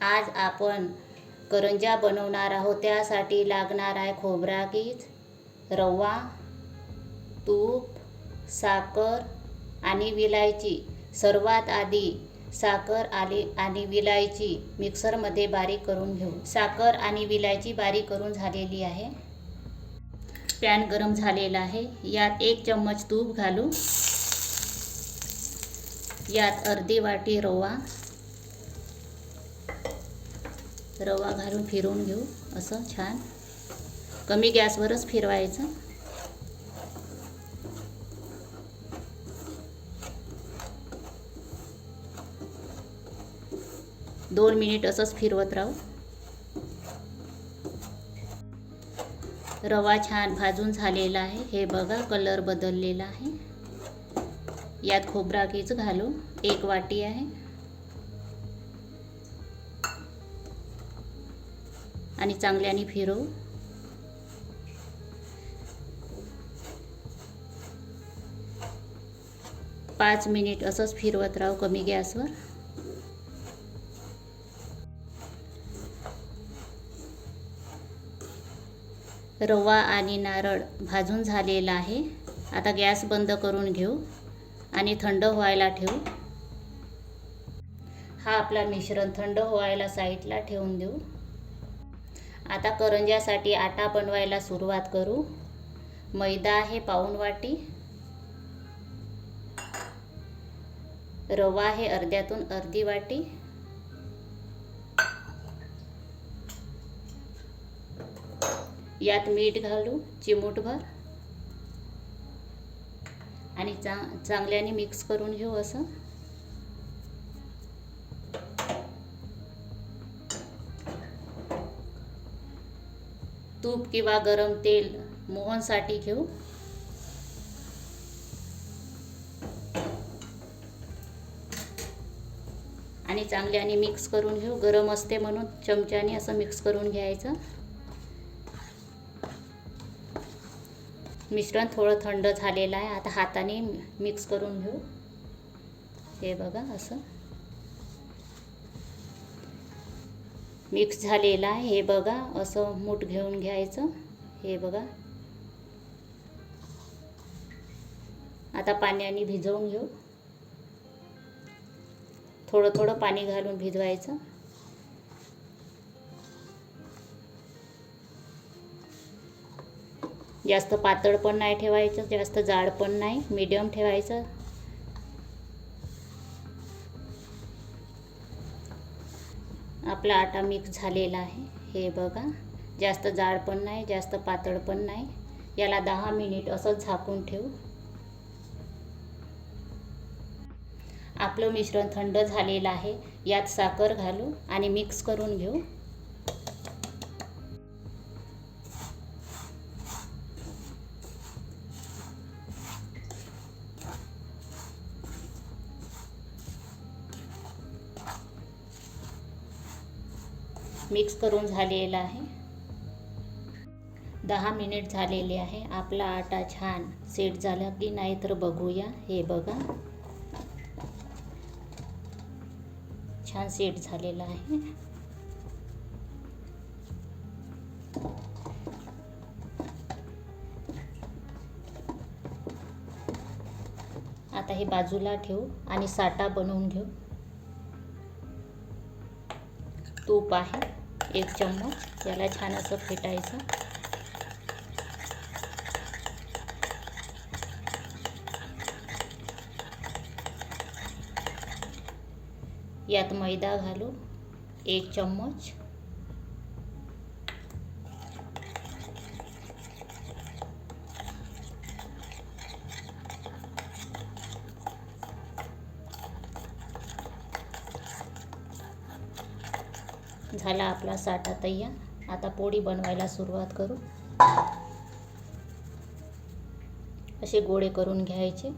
आज आपण करंज्या बनवणार आहोत. त्यासाठी लागणार आहे खोबरा कीज रवा तूप साखर आणि विलायची. सर्वात आधी साखर आली आणि विलायची मिक्सरमध्ये बारीक करून घेऊ. साखर आणि विलायची बारीक करून झालेली आहे. पॅन गरम झालेला आहे. यात एक चम्मच तूप घालू. यात अर्धी वाटी रवा. रवा घालून फिरवून घेऊ असं छान. कमी गॅसवरच फिरवायचं. दोन मिनिट असंच फिरवत राहू. रवा छान भाजून झालेला आहे. हे बघा कलर बदललेला आहे. यात खोबराकीच घालू. एक वाटी आहे. आणि चांगल्याने फिरवू. पाच मिनिट असंच फिरवत राहू कमी गॅसवर. रवा आणि नारळ भाजून झालेला आहे. आता गॅस बंद करून घेऊ आणि थंड व्हायला ठेवू. हा आपला मिश्रण थंड व्हायला साईडला ठेवून देऊ. आता करंज्यासाठी आटा बनवायला सुरुवात करू. मैदा आहे पाऊण वाटी. रवा आहे अर्ध्यातून अर्धी वाटी. यात मीठ घालू चिमूटभर. आणि चा चांगल्याने मिक्स करून घेऊ असं. तूप किंवा गरम तेल मोहनसाठी घेऊ. आणि चांगल्याने मिक्स करून घेऊ. गरम असते म्हणून चमच्याने असं मिक्स करून घ्यायचं. मिश्रण थोडं थंड झालेलं आहे. आता हाताने मिक्स करून घेऊ. हे बघा असं. मिक्स झालेला आहे. हे बघा असं मूठ घेऊन घ्यायचं. हे बघा. आता पाण्याने भिजवून घेऊ. थोडं थोडं पाणी घालून भिजवायचं. जास्त पातळ पण नाही ठेवायचं जास्त जाड पण नाही. मीडियम ठेवायचं. आपला आटा मिक्स झालेला आहे. हे बघा. जास्त जाड पण नाही जास्त पातळ पण नाही. याला दहा मिनिट असंच झाकून ठेवू. आपलं मिश्रण थंड झालेलं आहे. यात साखर घालू आणि मिक्स करून घेऊ. मिक्स करून झालेला आहे. दहा मिनिट झालेले आहे. आपला आटा छान सेट झाला की नाही तर बघूया. हे बघा. छान सेट झालेला आहे. आता हे बाजूला ठेवू आणि साटा बनवून घेऊ. तूप आहे. एक चम्मच. याला छान असं फेटायचं. यात मैदा घालू एक चम्मच. झाला आपला साठा तयार. आता पोळी बनवायला सुरुवात करू. असे गोळे करून घ्यायचे.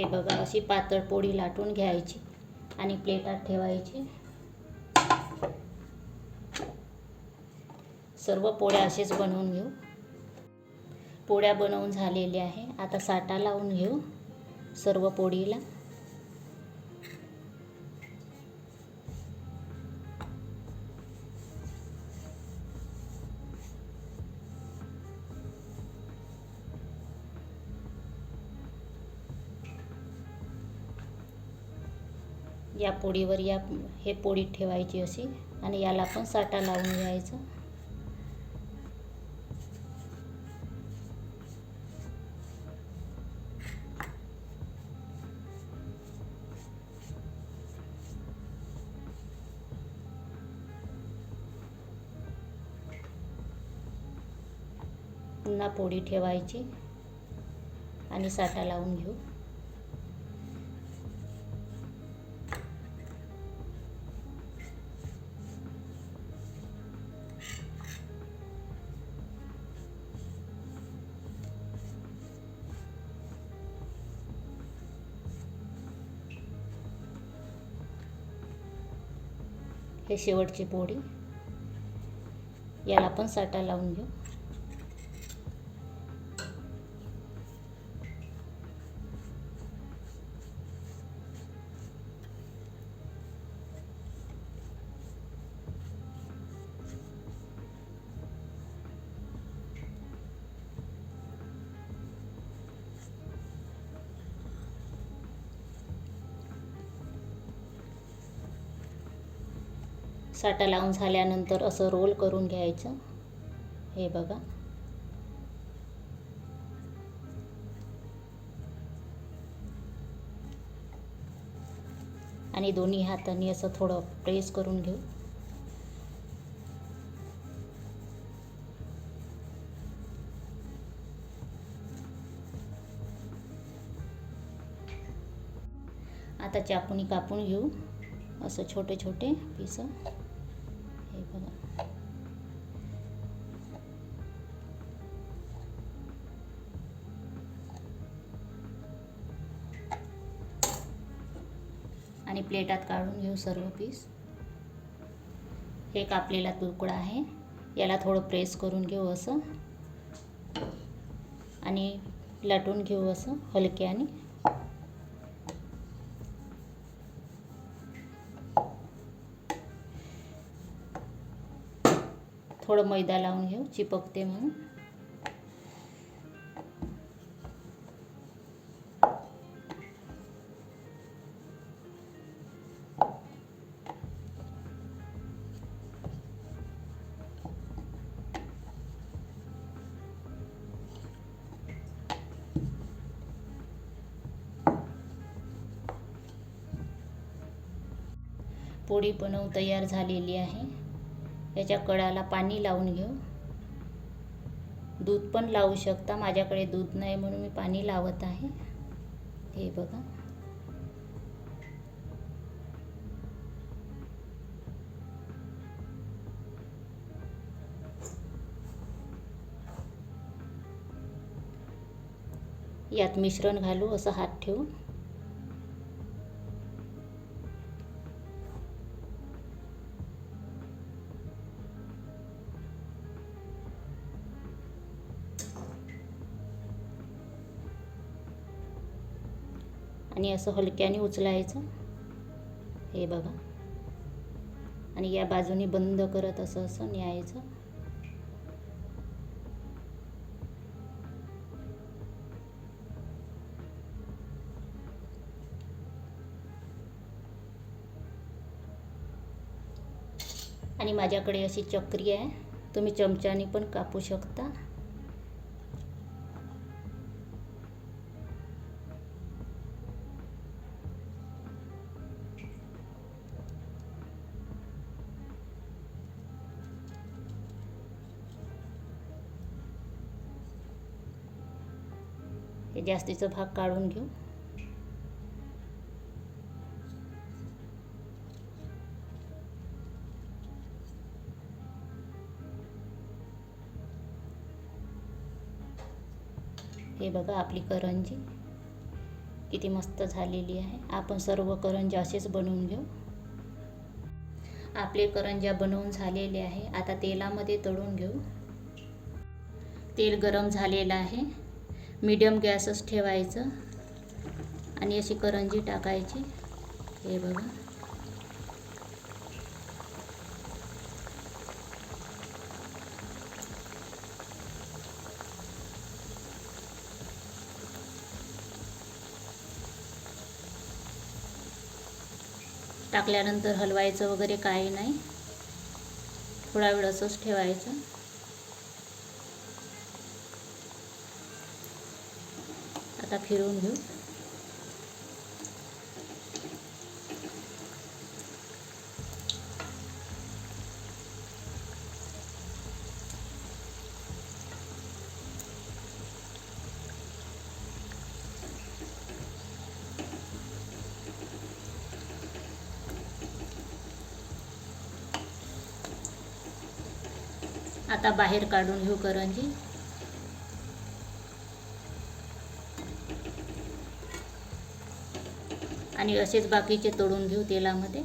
हे बघा अशी पातळ पोळी लाटून घ्यायची आणि प्लेटात ठेवायची. सर्व पोळ्या असेच बनवून घेऊ. पोळ्या बनवून झालेल्या आहे. आता साठा लावून घेऊ सर्व पोळीला. या पोळीवर या हे पोळीत ठेवायची अशी आणि याला पण साठा लावून घ्यायचं. पुन्हा पोळी ठेवायची आणि साठा लावून घेऊ. हे शेवटची पोळी. याला पण साठा लावून घेऊ. साठा लावून झाल्यानंतर असं रोल करून घ्यायचं. हे बघा. आणि दोन्ही हातांनी असं थोडं प्रेस करून घेऊ. आता चाकूनी कापून घेऊ. असं छोटे छोटे पीस. आणि प्लेटात काढून घेऊ सर्व पीस हे कापलेला तुकडा आहे. याला थोडं प्रेस करून घेऊ असं. आणि लाटून घेऊ असं हलक्याने थोडं मैदा लावून घेऊ चिपकते म्हणून. पोळी बनव तयार झालेली आहे. याच्या कडाला पाणी लावून घेऊ. दूध पण लावू शकता. माझ्याकडे दूध नाही म्हणून मी पाणी लावत आहे. हे बघा. यात मिश्रण घालू असं हात ठेवून. आणि असं हलक्याने उचलायचं. हे बघा. आणि या बाजूने बंद करत असं असं न्यायचं. आणि माझ्याकडे अशी चक्री आहे. तुम्ही चमच्याने पण कापू शकता. ते जास्तीचा भाग काढून घेऊ. हे बघा आपली करंजी. किती मस्त झालेली आहे. आपण सर्व करंज्या असेच बनवून घेऊ. आपले करंज्या बनवून झालेले आहे. आता तेलामध्ये तळून घेऊ. तेल गरम झालेलं आहे. मीडियम गॅसच ठेवायचं. आणि अशी करंजी टाकायची. हे बघा. टाकल्यानंतर हलवायचं वगैरे काही नाही. थोडा वेळ असंच ठेवायचं. आता फिरवून घेऊ. आता बाहेर काढून घेऊ करंजी. आणि असेच बाकीचे तळून घेऊ तेलामध्ये.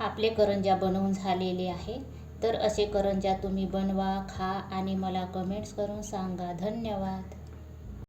आपले करंज्या बनवून झालेले आहे. तर असे करंज्या तुम्ही बनवा खा आणि मला कमेंट्स करून सांगा. धन्यवाद.